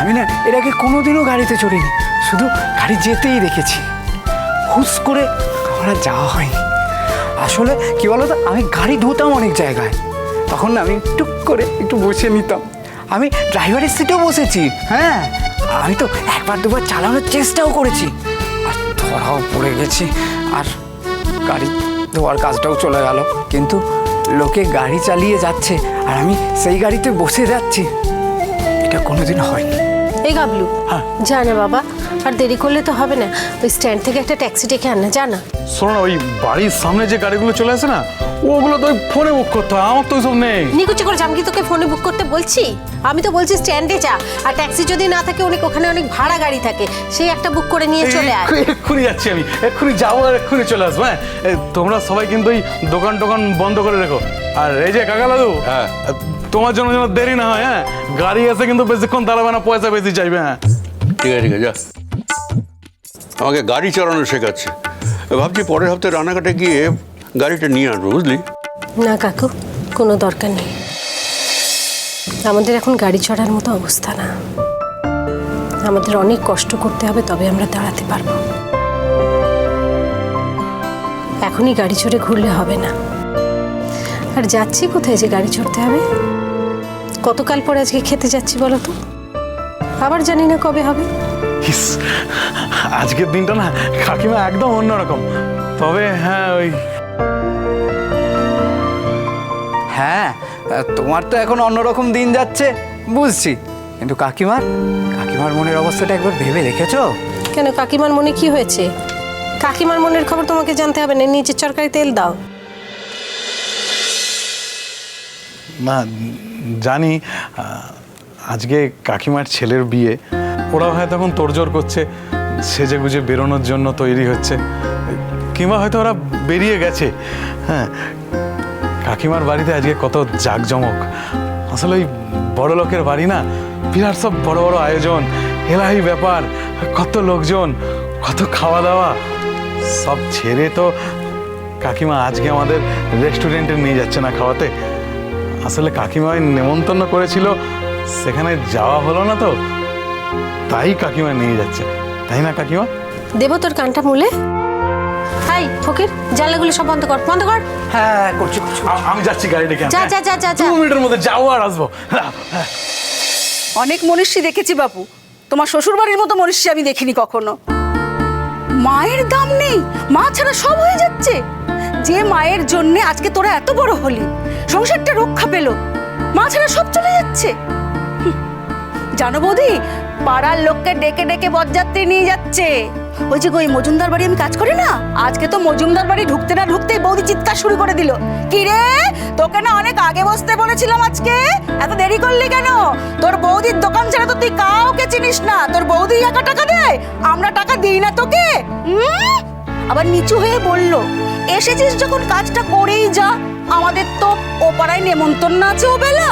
আমি না এর আগে কোনোদিনও গাড়িতে চড়িনি। শুধু গাড়ি যেতেই দেখেছি। হুস করে আমার যাওয়া হয়নি। আসলে কি বলো তো আমি গাড়ি ধুতাম অনেক জায়গায়। তখন আমি টুক করে একটু বসে নিতাম। আমি ড্রাইভারের সিটেও বসেছি হ্যাঁ? আমি তো একবার দুবার চালানোর চেষ্টাও করেছি। আর ধরাও পড়ে গেছি। আর গাড়ি ধোয়ার কাজটাও চলে গেল। কিন্তু লোকে গাড়ি চালিয়ে যাচ্ছে, আর আমি সেই গাড়িতে বসে যাচ্ছি। এটা কোনোদিন হয়নি। এই গাবলু হ্যাঁ। যা না বাবা আর দেরি করলে তো হবে না। ওই স্ট্যান্ড থেকে একটা ট্যাক্সি ডেকে আন না যা না শোনো না ওই বাড়ির সামনে যে গাড়িগুলো চলে আসে না ওগুলো তো ওই ফোনে বুক করতে হয় আমার তো ওইসব নেই। নিকুচি করে আমি কি তোকে ফোনে বুক করতে বলছি? আমি তো বলছি স্ট্যান্ডে যা আর ট্যাক্সি যদি না থাকে অনেক ওখানে অনেক ভাড়া গাড়ি থাকে। সেই একটা বুক করে নিয়ে চলে আয়। এক্ষুনি- যাচ্ছি আমি এক্ষুনি যাব আর এক্ষুনি চলে আসব হ্যাঁ? তোমরা সবাই কিন্তু ওই দোকান টোকান বন্ধ করে রেখো। আর এই যে কাকা দাদু হ্যাঁ। তোমার জন্য যেন দেরি না হয় হ্যাঁ? গাড়ি আছে কিন্তু বেশিক্ষণ দাঁড়াবে না পয়সা বেশি চাইবে হ্যাঁ? ঠিক আছে ঠিক আছে যা। আমাকে গাড়ি চালানো শেখাচ্ছে। ভাবছি পরের হপ্তাহে রানাঘাটে গিয়ে গাড়িটা নিয়ে আসব বুঝলি? না কাকু কোনো দরকার নেই। আমাদের এখন গাড়ি চড়ার মতো অবস্থা না। আমাদের অনেক কষ্ট করতে হবে তবে আমরা দাঁড়াতে পারব। এখনই গাড়ি চড়ে ঘুরলে হবে না। আর যাচ্ছি কোথায় যে গাড়ি চড়তে হবে? কতকাল পরে আজকে খেতে যাচ্ছি বলো তো? আবার জানি না কবে হবে। ইস, আজকের দিনটা না কাকিমা একদম অন্যরকম। তবে হ্যাঁ ওই হ্যাঁ তোমার তো এখন অন্যরকম দিন যাচ্ছে বুঝছি। কিন্তু কাকিমার কাকিমার মনের অবস্থাটা একবার ভেবে দেখেছ? কেন কাকিমার মনে কি হয়েছে? কাকিমার মনের খবর তোমাকে জানতে হবে না নিচের চরকারি তেল দাও। না, জানি আজকে কাকিমার ছেলের বিয়ে। ওরা হয়তো এখন তোড়জোড় করছে, সেজে গুজে বেরোনোর জন্য তৈরি হচ্ছে। কিংবা হয়তো ওরা বেরিয়ে গেছে। হ্যাঁ কাকিমার বাড়িতে আজকে কত জাঁকজমক। আসলে ওই বড় লোকের বাড়ি না, বিরাট সব বড় বড় আয়োজন, এলাহি ব্যাপার, কত লোকজন, কত খাওয়া দাওয়া সব ছেড়ে তো কাকিমা আজকে আমাদের রেস্টুরেন্টে নিয়ে যাচ্ছে না খাওয়াতে। আসলে কাকিমা ওই নেমন্তন্ন করেছিল সেখানে যাওয়া হলো না তো তাই কাকিমা নিয়ে যাচ্ছে। তাই না কাকিমা? দেবো তোর কানটা মুলে। হাই ফকির জানলাগুলো সব বন্ধ কর বন্ধ কর। হ্যাঁ করছি করছি আমি যাচ্ছি গাড়ি ডেকে যা, হ্যাঁ? যা, যা, যা, যা। দু মিনিটের মধ্যে যাব আর আসব। অনেক মনীষী দেখেছি বাপু। তোমার শ্বশুর বাড়ির মতো মনীষী আমি দেখিনি কখনো। মায়ের দাম নেই মা ছাড়া সব হয়ে যাচ্ছে। যে মায়ের জন্য আজকে তোরা এত বড় হলি। সংসারটা রক্ষা পেল। মা ছাড়া সব চলে যাচ্ছে। জানো বৌদি, পাড়ার লোককে ডেকে ডেকে বরযাত্রী নিয়ে যাচ্ছে। ওই যে ওই মজুমদার বাড়ি আমি কাজ করি না? আজকে তো মজুমদার বাড়ি ঢুকতে না ঢুকতেই বৌদি চিৎকার শুরু করে দিল। কি রে? তোকে না অনেক আগে বসতে বলেছিলাম আজকে? এত দেরি করলি কেন? তোর বৌদির দোকান ছাড়া তো তুই কাউকে চিনিস না। তোর বৌদি একা টাকা দেয়, আমরা টাকা দিই না তোকে। নিচু হয়ে বলল, এসেছিস যখন কাজটা করেই যা, আমাদের তো ওপাড়ায় নেমন্তন্ন আছে ও বেলা।